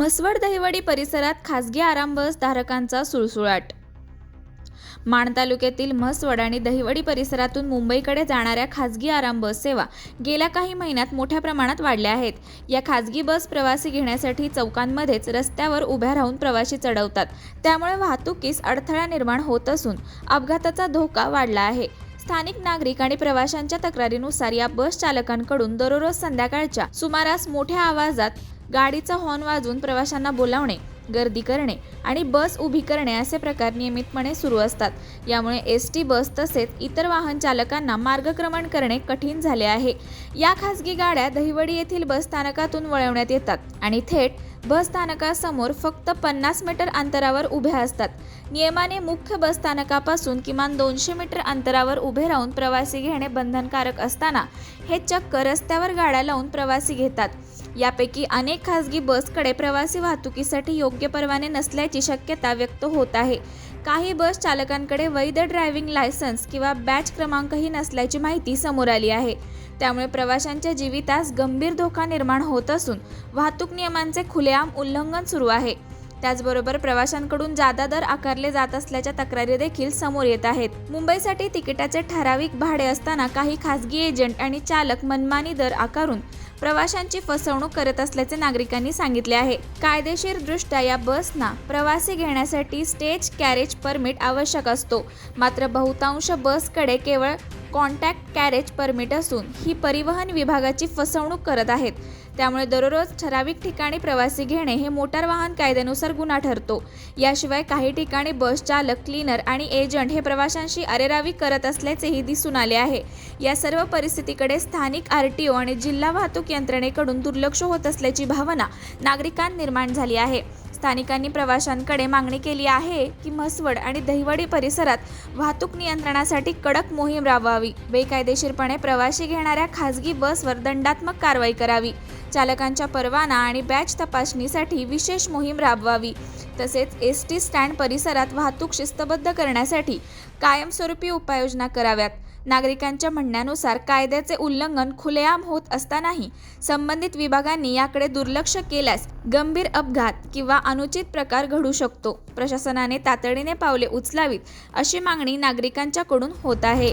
म्हसवड दहिवडी परिसरात खासगी आराम बस धारकांचा सुळसुळाट. माण तालुक्यातील म्हसवड आणि दहिवडी परिसरातून मुंबईकडे जाणाऱ्या खासगी आराम बस सेवा गेल्या काही महिन्यात मोठ्या प्रमाणात वाढल्या आहेत. या खासगी बस प्रवासी घेण्यासाठी चौकांमध्येच रस्त्यावर उभ्या राहून प्रवासी चढवतात. त्यामुळे वाहतुकीस अडथळा निर्माण होत असून अपघाताचा धोका वाढला आहे. स्थानिक नागरिक आणि प्रवाशांच्या तक्रारीनुसार या बस चालकांकडून दररोज संध्याकाळच्या सुमारास मोठ्या आवाजात गाडीचा हॉर्न वाजवून प्रवाशांना बोलावणे गर्दी करणे आणि बस उभी करणे असे प्रकार नियमितपणे सुरू असतात. यामुळे एस टी बस तसेच इतर वाहन चालकांना मार्गक्रमण करणे कठीण झाले आहे. या खासगी गाड्या दहिवडी येथील बस स्थानकातून वळवण्यात येतात आणि थेट बस स्थानकासमोर फक्त पन्नास मीटर अंतरावर उभ्या असतात. नियमाने मुख्य बस स्थानकापासून किमान दोनशे मीटर अंतरावर उभे राहून प्रवासी घेणे बंधनकारक असताना हे चक्क रस्त्यावर गाड्या लावून प्रवासी घेतात. यापैकी अनेक खासगी बसकडे प्रवासी वाहतुकीसाठी योग्य परवाने नसल्याची शक्यता व्यक्त होत आहे. काही बस चालकांकडे वैध ड्रायव्हिंग लायसन्स किंवा बॅच क्रमांकही नसल्याची माहिती समोर आली आहे. त्यामुळे प्रवाशांच्या जीवितास गंभीर धोका निर्माण होत असून वाहतूक नियमांचे खुलेआम उल्लंघन सुरू आहे. त्याचबरोबर प्रवाशांकडून जादा दर आकारले जात असल्याच्या तक्रारी देखील समोर येत आहेत. मुंबईसाठी तिकिटाचे ठराविक भाडे असताना काही खासगी एजंट आणि चालक मनमानी दर आकारून प्रवाशांची फसवणूक करत असल्याचे नागरिकांनी सांगितले आहे. कायदेशीर दृष्ट्या या बसना प्रवासी घेण्यासाठी स्टेज कॅरेज परमिट आवश्यक असतो. मात्र बहुतांश बसकडे केवळ कॉन्टॅक्ट कॅरेज परमिट असून ही परिवहन विभागाची फसवणूक करत आहेत. त्यामुळे दररोज ठराविक ठिकाणी प्रवासी घेणे हे मोटार वाहन कायद्यानुसार गुन्हा ठरतो. याशिवाय काही ठिकाणी बस चालक क्लीनर आणि एजंट हे प्रवाशांशी अरेरावी करत असल्याचेही दिसून आले आहे. या सर्व परिस्थितीकडे स्थानिक आर टी ओ आणि जिल्हा वाहतूक यंत्रणेकडून दुर्लक्ष होत असल्याची भावना नागरिकांत निर्माण झाली आहे. स्थानिकांनी प्रवाशांकडे मागणी केली आहे की म्हसवड आणि दहिवडी परिसरात वाहतूक नियंत्रणासाठी कडक मोहीम राबवावी. बेकायदेशीरपणे प्रवाशी घेणाऱ्या खासगी बसवर दंडात्मक कारवाई करावी. चालकांच्या परवाना आणि बॅच तपासणीसाठी विशेष मोहीम राबवावी. तसेच एस टी स्टँड परिसरात वाहतूक शिस्तबद्ध करण्यासाठी कायमस्वरूपी उपाययोजना कराव्यात. नागरिकांच्या म्हणण्यानुसार कायद्याचे उल्लंघन खुलेआम होत असतानाही संबंधित विभागांनी याकडे दुर्लक्ष केल्यास गंभीर अपघात किंवा अनुचित प्रकार घडू शकतो. प्रशासनाने तातडीने पावले उचलावीत अशी मागणी नागरिकांच्याकडून होत आहे.